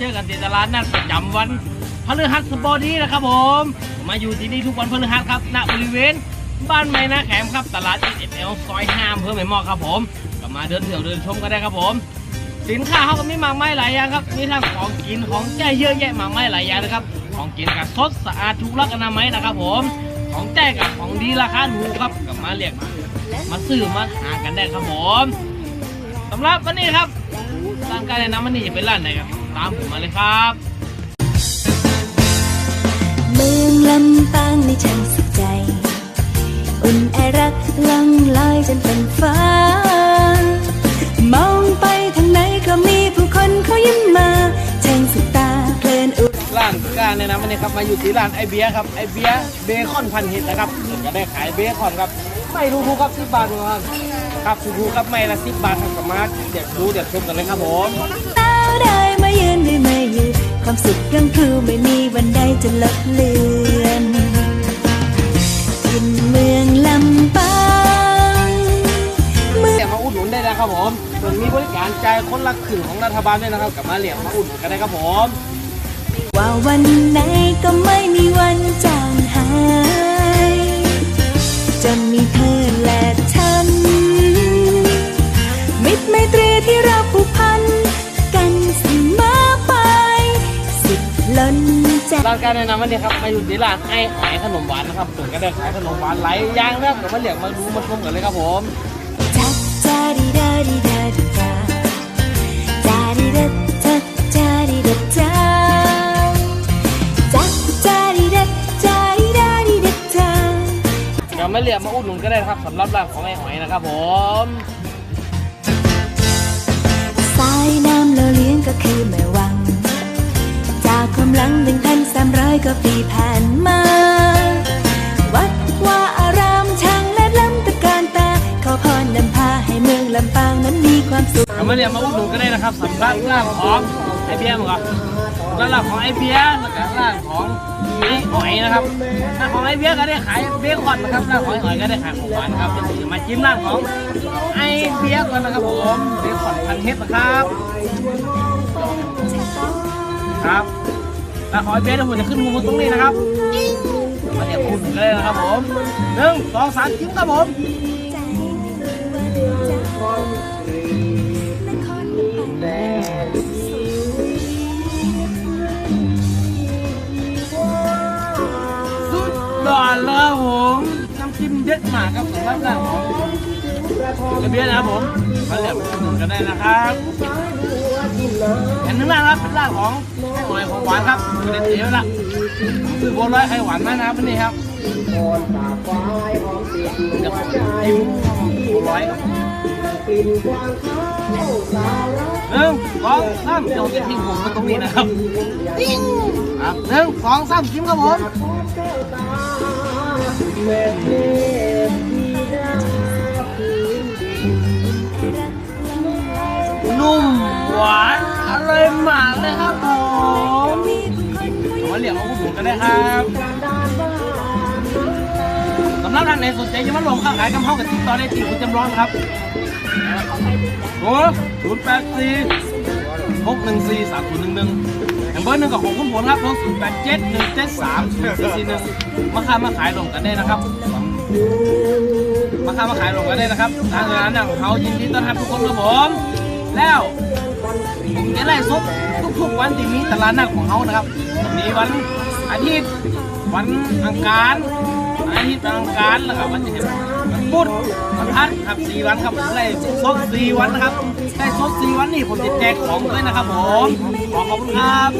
เจอกันที่ตลาดนัดประจำวันพฤหัสบดีนะครับผม มาอยู่ที่นี่ทุกวันพฤหัสครับณบริเวณ บ้านไม้นาแขมครับตลาดเอสเอลซอยห้ามเพิ่มไม่มอกครับผมก็มาเดินเที่ยวเดินชมกันได้ครับผม สินค้าเขาก็มีมากมายหลายอย่างครับมีทั้งของกินของแจ้เยอะแยะมากมายหลายอย่างนะครับ ของกินกับสดสะอาดถูกลักอนามัยนะครับผมของแจ้กับของดีราคาถูกครับกับมาเรียกมาซื้อมาหากันได้ครับผมสำหรับวันนี้ครับร้านการแนะนำวันนี้จะเป็นร้านไหนครับ ตามผมมาเลยครับ เมืองลำปางในช่างสุขใจ อุ่นแอรักล่องลอยจนเป็นฟ้า มองไปทางไหนก็มีผู้คนเขายิ้มมาช่างสุดตาเพลินอุร้านการแนะนำวันนี้ครับมาอยู่ที่ร้านไอเบียร์ครับไอเบียร์เบคอนพันเห็ดนะครับเดี๋ยวจะได้ขายเบคอนครับไม่รู้ถูกครับสิบบาทครับครับถูกๆครับไม่ละสิบบาทครับสามารถเดี๋ยวดูเดี๋ยวชมกันเลยครับผมตา ได้มายืนได้มายืนความสุขยังครูไม่มีวันใดจะลดเลือนกินเมืองลำปางเมืองเรียกมาอุดหนุนได้นะครับผมส่วนมีบริการจ่ายคนละครึ่งของรัฐบาลด้วยนะครับกลับมาเรียกมาอุดหนุนกันได้ครับผมว่าวันไหนก็ไม่มีวันจางานการแนะนำวันนี้ครับมาอยู่ที่ร้านไอ้หอยขนมหวานนะครับส่วนก็ได้ขายขนมหวานหลายอย่างนะครับเดี๋ยวมาเรียกมาดูมาชมกันเลยครับผมจัดจาดีดาดีดาดีดาจาดีดาจัดจาดีดาจาจัดจาดีดาจาดีดาดีดาจาเดี๋ยวมาเรียกมาอุดหนุนก็ได้นะครับสำหรับร้านของไอ้หอยนะครับผมสายน้ำเราเลี้ยงก็คือแม่วัง มาเรียกมาอุดหนุนก็ได้นะครับสำหรับร้านของไอเบียมั้งครับร้านของไอเบียร์แล้วก็ร้านของไอหอยนะครับร้านของไอเบียก็ได้ขายเบคอนนะครับร้านของไอหอยก็ได้ขายของหวานครับจะมาจิ้มร้านของไอเบียก่อนนะครับผมเบคอนพันเฮ็ดนะครับครับแล้วขอให้เบสผมจะขึ้นมุมตรงนี้นะครับมาเดี๋ยวคุณกันเลยนะครับผมหนึ่งสองสามจิ้มครับผม สุดยอดเลยครับผมน้ำจิ้มเด็ดมากครับสำหรับร้านของกระเบียนะครับผมมาเดี๋ยวไปดูกันได้นะครับเห็นข้างหน้าครับเป็นร้าของหอยของหวานครับเด็ดเดียวละคือโบัวลอยไข่หวานมากนะครับวันนี้ครับเดี๋ยวผมจิ้มบัวลอยครับ องสามเดี๋ยวจะทิ้งผมไว้ตรงนี้นะครับครับหนึ่งสองสามจิ้มครับผมนุ่มหวานอร่อยมากเลยครับผมมาเหลียงมาพูดถึงกันได้ครับสำหรับท่านไหนสนใจจะมาลงค้าขายกำเพรากับติดต่อได้ที่คุณจำลองครับโอ้ศูนย์แปดสี่ หกหนึ่งสี่สามศูนย์หนึ่งหนึ่งอย่างเบอร์หนึ่งกับของคุณผลครับศูนย์แปดเจ็ดหนึ่งเจ็ดสามสี่สี่หนึ่งมาค้ามาขายลงกันได้นะครับ มาค้ามาขายลงกันได้นะครับทางร้านของเขายินดีต้อนรับทุกคนครับผม แล้วผมจะไล่สดทุกๆวันที่มีตลาดนัดของเขานะครับมีวันอาทิตย์วันอังคารอาทิตย์วันอังคารแล้วก็วันที่ วันพุธวันครับสี่วันครับผมได้ซดสี่วันนะครับได้ซดสี่วันนี่ผมจะแจกของด้วยนะครับผมขอขอบคุณครับ